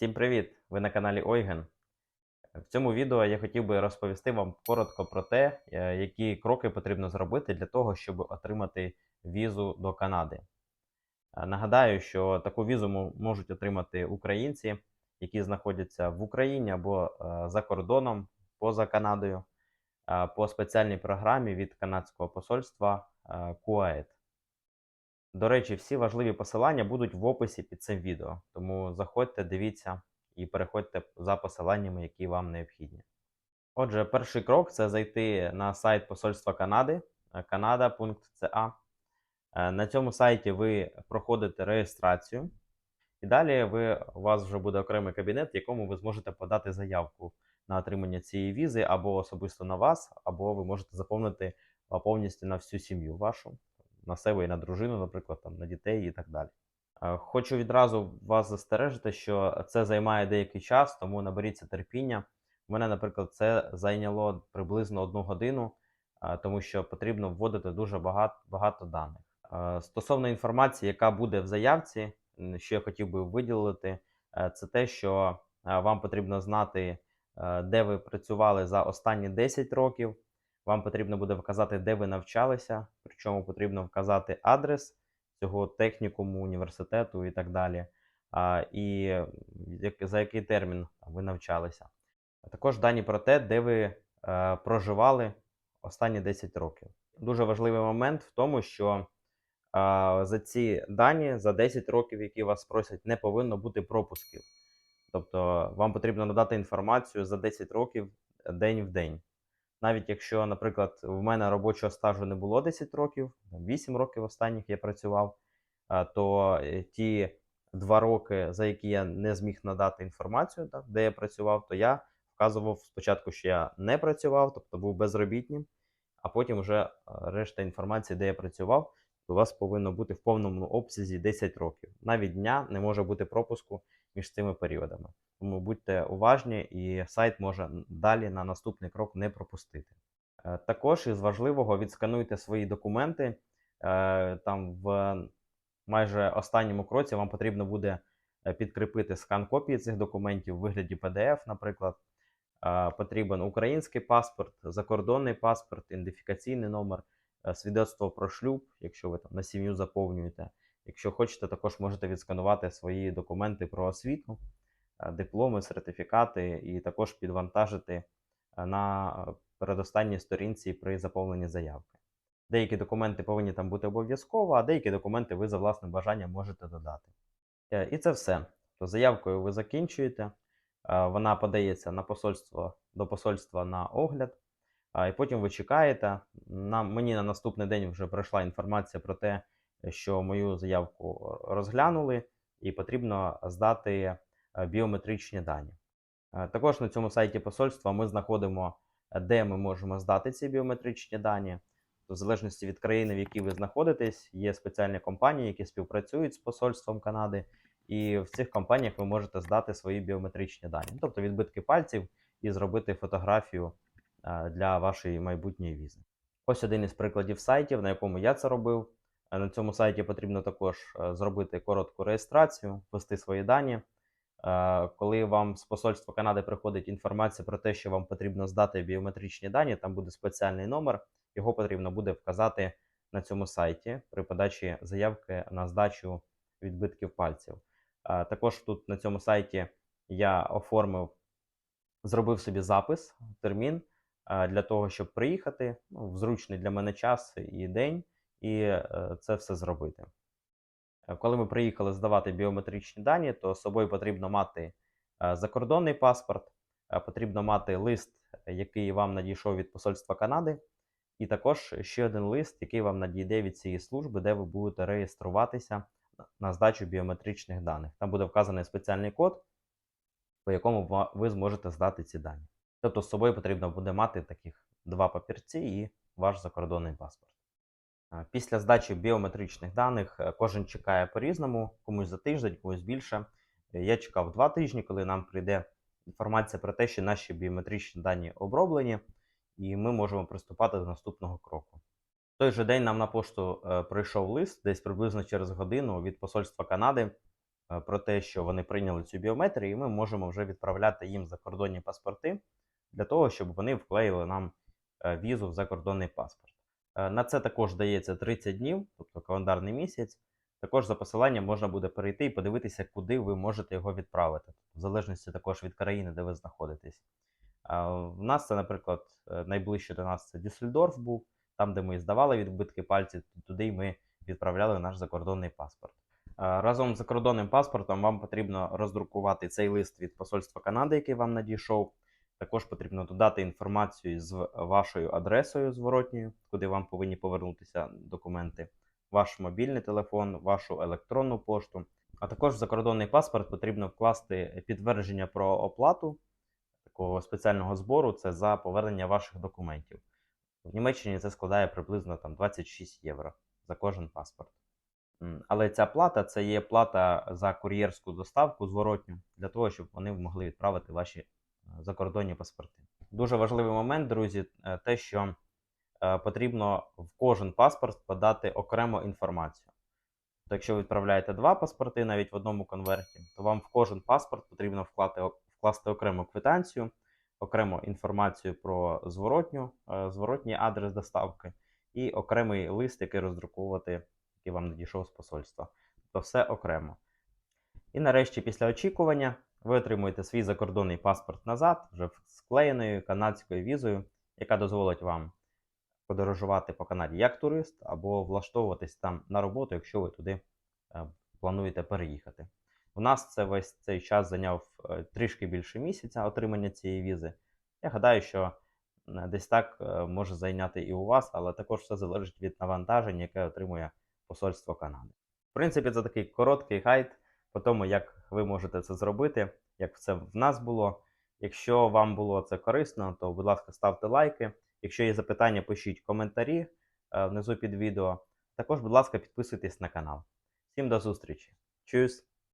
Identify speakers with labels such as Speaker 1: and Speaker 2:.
Speaker 1: Всім привіт! Ви на каналі Ойген. В цьому відео я хотів би розповісти вам коротко про те, е, які кроки потрібно зробити для того, щоб отримати візу до Канади. Е, Нагадаю, що таку візу можуть отримати українці, які знаходяться в Україні або е, за кордоном, поза Канадою, по спеціальній програмі від канадського посольства Куаїт. До речі, всі важливі посилання будуть в описі під цим відео, тому заходьте, дивіться і переходьте за посиланнями, які вам необхідні. Отже, перший крок це зайти на сайт Посольства Канади е, canada.ca. Е, На цьому сайті ви проходите реєстрацію, і далі ви, у вас вже буде окремий кабінет, в якому ви зможете подати заявку на отримання цієї візи або особисто на вас, або ви можете заповнити повністю на всю сім'ю вашу на себе і на дружину, наприклад, там, на дітей і так далі. Е, Хочу відразу вас застережити, що це займає деякий час, тому наберіться терпіння. У мене, наприклад, це зайняло приблизно одну годину, е, тому що потрібно вводити дуже багато, багато даних. Е, Стосовно інформації, яка буде в заявці, що я хотів би виділити, це те, що вам потрібно знати, де ви працювали за останні 10 років. Вам потрібно буде вказати, де ви навчалися, причому потрібно вказати адрес цього технікуму, університету і так далі, а, і за який термін ви навчалися. А також дані про те, де ви е, проживали останні 10 років. Дуже важливий момент в тому, що е, за ці дані, за 10 років, які вас просять, не повинно бути пропусків. Тобто вам потрібно надати інформацію за 10 років день в день навіть якщо, наприклад, в мене робочого стажу не було 10 років, 8 років останніх я працював, то е, ті 2 роки, за які я не зміг надати інформацію, де я працював, то я вказував спочатку, що я не працював, тобто був безробітнім, а потім вже е, решта інформації, де я працював, у вас повинно бути в повному обсязі 10 років. Навіть дня не може бути пропуску між цими періодами. Тому будьте уважні, і сайт може далі на наступний крок не пропустити. Е, Також із важливого відскануйте свої документи. Е, Там в майже останньому кроці вам потрібно буде е, підкріпити скан копії цих документів у вигляді PDF, наприклад. Потрібен український паспорт, закордонний паспорт, ідентифікаційний номер, свідоцтво про шлюб, якщо ви там на сім'ю заповнюєте. Якщо хочете, також можете відсканувати свої документи про освіту дипломи, сертифікати, і також підвантажити е, на е, передостанній сторінці при заповненні заявки. Деякі документи повинні там бути обов'язково, а деякі документи ви за власним бажанням можете додати. Е, І це все. То заявкою ви закінчуєте, е, вона подається на посольство до посольства на огляд, і потім ви чекаєте. На, мені на наступний день вже прийшла інформація про те, що мою заявку розглянули, і потрібно здати е, біометричні дані. Е, Також на цьому сайті посольства ми знаходимо, е, де ми можемо здати ці біометричні дані. В залежності від країни, в якій ви знаходитесь, є спеціальні компанії, які співпрацюють з посольством Канади, і в цих компаніях ви можете здати свої біометричні дані, Ну, тобто відбитки пальців і зробити фотографію е, для вашої майбутньої візи. Ось один із прикладів сайтів, на якому я це робив. Е, На цьому сайті потрібно також е, зробити коротку реєстрацію, ввести свої дані. Е, Коли вам з посольства Канади приходить інформація про те, що вам потрібно здати біометричні дані, там буде спеціальний номер, його потрібно буде вказати на цьому сайті при подачі заявки на здачу відбитків пальців. Е, Також тут на цьому сайті я оформив, зробив собі запис, термін е, для того, щоб приїхати ну, в зручний для мене час і день, і це все зробити. Е, Коли ми приїхали здавати біометричні дані, то з собою потрібно мати е, закордонний паспорт, е, потрібно мати лист, який вам надійшов від Посольства Канади, і також ще один лист, який вам надійде від цієї служби, де ви будете реєструватися на здачу біометричних даних. Там буде вказаний спеціальний код, по якому ви зможете здати ці дані. Тобто з собою потрібно буде мати таких два папірці і ваш закордонний паспорт. А, Після здачі біометричних даних е, кожен чекає по-різному, комусь за тиждень, комусь більше. Е, Я чекав два тижні, коли нам прийде інформація про те, що наші біометричні дані оброблені, і ми можемо приступати до наступного кроку. В той же день нам на пошту е, прийшов лист, десь приблизно через годину від Посольства Канади, е, про те, що вони прийняли цю біометрію, і ми можемо вже відправляти їм закордонні паспорти для того, щоб вони вклеїли нам е, візу в закордонний паспорт. Е, На це також дається 30 днів, тобто календарний місяць. Також за посиланням можна буде перейти і подивитися, куди ви можете його відправити, в залежності також від країни, де ви знаходитесь. В нас це, наприклад, е, найближче до нас це Дюссельдорф був, там, де ми здавали відбитки пальців, туди ми відправляли наш закордонний паспорт. Разом з закордонним паспортом вам потрібно роздрукувати цей лист від Посольства Канади, який вам надійшов. Також потрібно додати інформацію з вашою адресою зворотньою, куди вам повинні повернутися документи, ваш мобільний телефон, вашу електронну пошту. А також в закордонний паспорт потрібно вкласти підтвердження про оплату такого спеціального збору це за повернення ваших документів. В Німеччині це складає приблизно там 26 євро за кожен паспорт. Але ця плата це є плата за кур'єрську доставку зворотню для того, щоб вони могли відправити ваші закордонні паспорти. Дуже важливий момент, друзі, е, те, що е, потрібно в кожен паспорт подати окремо інформацію. То якщо ви відправляєте два паспорти навіть в одному конверті, то вам в кожен паспорт потрібно вклати, вкласти окрему квитанцію, окремо інформацію про зворотню, е, зворотній адрес доставки і окремий лист, який роздруковувати, який вам надійшов з посольства. Тобто все окремо. І нарешті, після очікування, ви отримуєте свій закордонний паспорт назад, вже склеєною канадською візою, яка дозволить вам подорожувати по Канаді як турист, або влаштовуватись там на роботу, якщо ви туди е, плануєте переїхати. У нас це весь цей час зайняв е, трішки більше місяця отримання цієї візи. Я гадаю, що е, десь так може зайняти і у вас, але також все залежить від навантаження, яке отримує Посольство Канади. В принципі, це такий короткий гайд по тому, як ви можете це зробити, як це в нас було. Якщо вам було це корисно, то, будь ласка, ставте лайки. Якщо є запитання, пишіть коментарі е, внизу під відео. Також, будь ласка, підписуйтесь на канал. Всім до зустрічі. Чус!